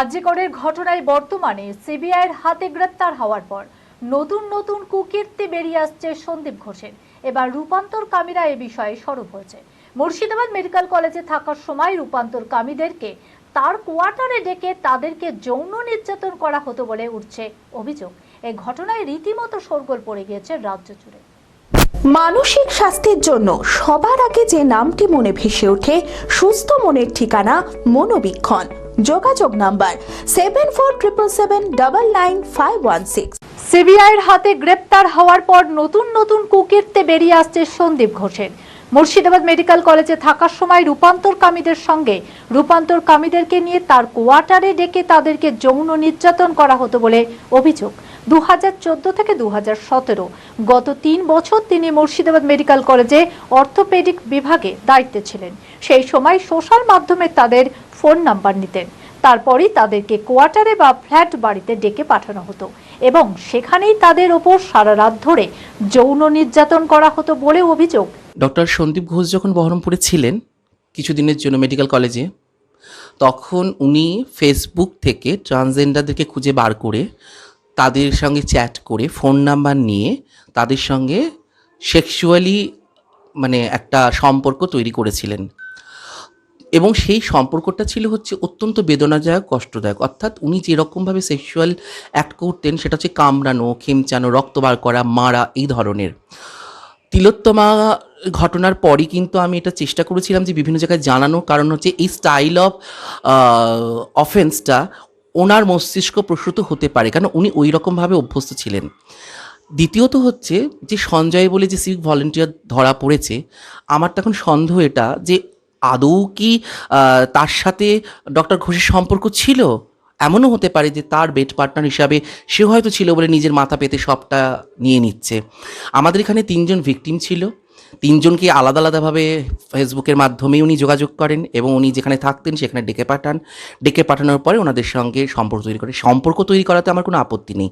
আর্যিকরের ঘটনায় বর্তমানে সিবিআইয়ের হাতে গ্রেপ্তার হওয়ার পর নতুন নতুন কুকীর্তি বেরিয়ে আসছে সন্দীপ ঘোষের। এবার রূপান্তর কামীরা এ বিষয়ে সরব হয়েছে। মুর্শিদাবাদ মেডিকেল কলেজে থাকার সময় রূপান্তর কামীদেরকে তার কোয়ার্টারে ডেকে তাদেরকে যৌন নির্যাতন করা হতো বলে উঠছে অভিযোগ। এই ঘটনায় রীতিমতো শোরগোল পড়ে গিয়েছে রাজ্য জুড়ে। মানসিক স্বাস্থ্যের জন্য সবার আগে যে নামটি মনে ভেসে ওঠে, সুস্থ মনের ঠিকানা মনোবীক্ষণ। যোগাযোগ number seven four triple seven double nine five one six সিবিআইয়ের হাতে গ্রেপ্তার হওয়ার পর নতুন নতুন কুকীর্তে বেরিয়ে আসছে সন্দীপ ঘোষের। মুর্শিদাবাদ মেডিকেল কলেজে থাকার সময় রূপান্তরকামীদের সঙ্গে রূপান্তরকামীদেরকে নিয়ে তার কোয়ার্টারে ডেকে তাদেরকে যৌন নির্যাতন করা হতো বলে অভিযোগ। দু হাজার চোদ্দ থেকে দু হাজার সতেরো। গত তিন বছর তিনি মুর্শিদাবাদ মেডিকেল কলেজে অর্থোপেডিক বিভাগে দায়িত্বে ছিলেন। সেই সময় সোশ্যাল মাধ্যমে তাদের ফোন নাম্বার নিতেন। তারপরই তাদেরকে কোয়ার্টারে বা ফ্ল্যাট বাড়িতে ডেকে পাঠানো হতো এবং সেখানেই তাদের ওপর সারা রাত ধরে যৌন নির্যাতন করা হতো বলে অভিযোগ। ডক্টর সন্দীপ ঘোষ যখন বহরমপুরে ছিলেন কিছুদিনের জন্য মেডিকেল কলেজে, তখন উনি ফেসবুক থেকে ট্রান্সজেন্ডারদেরকে খুঁজে বার করে তাদের সঙ্গে চ্যাট করে ফোন নাম্বার নিয়ে তাদের সঙ্গে সেক্সুয়ালি মানে একটা সম্পর্ক তৈরি করেছিলেন। এবং সেই সম্পর্কটা ছিল হচ্ছে অত্যন্ত বেদনাদায়ক, কষ্টদায়ক। অর্থাৎ উনি যেরকমভাবে সেক্সুয়াল অ্যাক্ট করতেন, সেটা হচ্ছে কামড়ানো, খেমচানো, রক্ত বার করা, মারা, এই ধরনের। তিলোত্তমা ঘটনার পরই কিন্তু আমি এটা চেষ্টা করেছিলাম যে বিভিন্ন জায়গায় জানানো কারণ হচ্ছে এই স্টাইল অফ অফেন্সটা ওনার মস্তিষ্ক প্রসূত হতে পারে কারণ উনি ওই রকমভাবে অভ্যস্ত ছিলেন। দ্বিতীয়ত হচ্ছে যে সঞ্জয় বলে যে সিভিক ভলেন্টিয়ার ধরা পড়েছে, আমার তখন সন্দেহ এটা যে আদৌ কি তার সাথে ডক্টর ঘোষের সম্পর্ক ছিল? এমনও হতে পারে যে তার বেড পার্টনার হিসাবে সে হয়তো ছিল বলে নিজের মাথা পেতে সবটা নিয়ে নিচ্ছে। আমাদের এখানে তিনজন ভিকটিম ছিল। তিনজনকে আলাদা আলাদাভাবে ফেসবুকের মাধ্যমে উনি যোগাযোগ করেন এবং উনি যেখানে থাকতেন সেখানে ডেকে পাঠান। ডেকে পাঠানোর পরে ওনাদের সঙ্গে সম্পর্ক তৈরি করে সম্পর্ক তৈরি করাতে আমার কোনো আপত্তি নেই।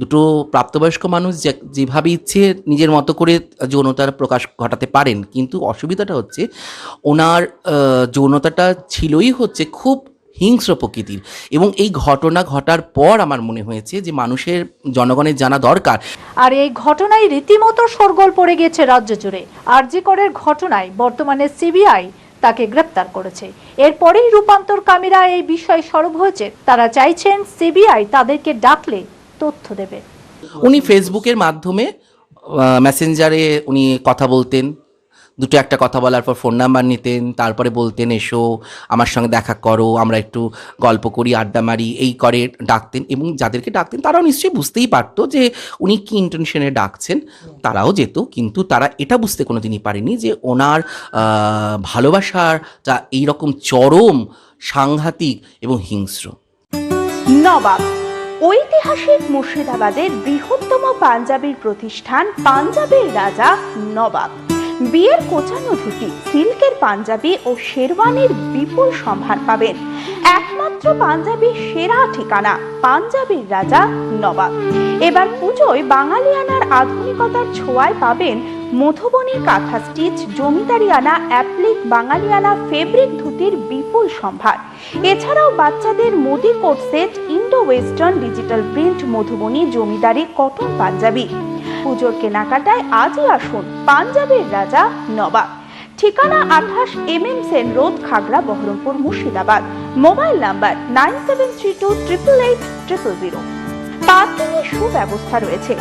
দুটো প্রাপ্তবয়স্ক মানুষ যেভাবে ইচ্ছে নিজের মতো করে যৌনতার প্রকাশ ঘটাতে পারেন, কিন্তু অসুবিধাটা হচ্ছে ওনার যৌনতাটা ছিলই হচ্ছে খুব হিংস্র প্রকৃতির। এবং এই ঘটনা ঘটার পর আমার মনে হয়েছে যে মানুষের জনগণের জানা দরকার। আর এই ঘটনায় রীতিমতো শোরগোল পড়ে গিয়েছে রাজ্য জুড়ে। আরজিকরের ঘটনায় বর্তমানে সিবিআই তাকে গ্রেপ্তার করেছে। এরপরেই রূপান্তর কামীরা এই বিষয়ে সরব হয়েছে। তারা চাইছেন সিবিআই তাদেরকে ডাকলে তথ্য দেবে। উনি ফেসবুকের মাধ্যমে মেসেঞ্জারে উনি কথা বলতেন। দুটো একটা কথা বলার পর ফোন নাম্বার নিতেন, তারপরে বলতেন, এসো, আমার সঙ্গে দেখা করো, আমরা একটু গল্প করি, আড্ডা মারি, এই করে ডাকতেন এবং যাদেরকে ডাকতেন তারাও নিশ্চয়ই বুঝতেই পারতো যে উনি কী ইন্টেনশনে ডাকছেন, তারাও যেত। কিন্তু তারা এটা বুঝতে কোনো দিনই পারেনি যে ওনার ভালোবাসার যা এইরকম চরম সাংঘাতিক এবং হিংস্র। নবাব, ঐতিহাসিক মুর্শিদাবাদের বৃহত্তম পাঞ্জাবির প্রতিষ্ঠান পাঞ্জাবের রাজা নবাব। বিয়ের কোচানো ধুতি, সিল্কের পাঞ্জাবি ও শেরওয়ানির বিপুল সম্ভার পাবেন। একমাত্র পাঞ্জাবির সেরা ঠিকানা পাঞ্জাবির রাজা নবাব। এবার পুজোয় বাঙালিয়ানার আধুনিকতার ছোঁয়ায় পাবেন মধুবনী কাঁথা স্টিচ জমিদারিয়ানা অ্যাপ্লিক বাঙালিয়ানা ফেব্রিক ধুতির বিপুল সম্ভার। এছাড়াও বাচ্চাদের Modi coat set Indo western digital print, Madhubani জমিদারি কটন পাঞ্জাবি। পুজোর কেনাকাটায় আজই আসুন পাঞ্জাবের রাজা নবাব। ঠিকানা আঠাশ M M Sen road Khagra, Baharampur, Murshidabad. Mobile number nine seven three two triple eight triple zero. পার্কিংয়ের সুব্যবস্থা রয়েছে।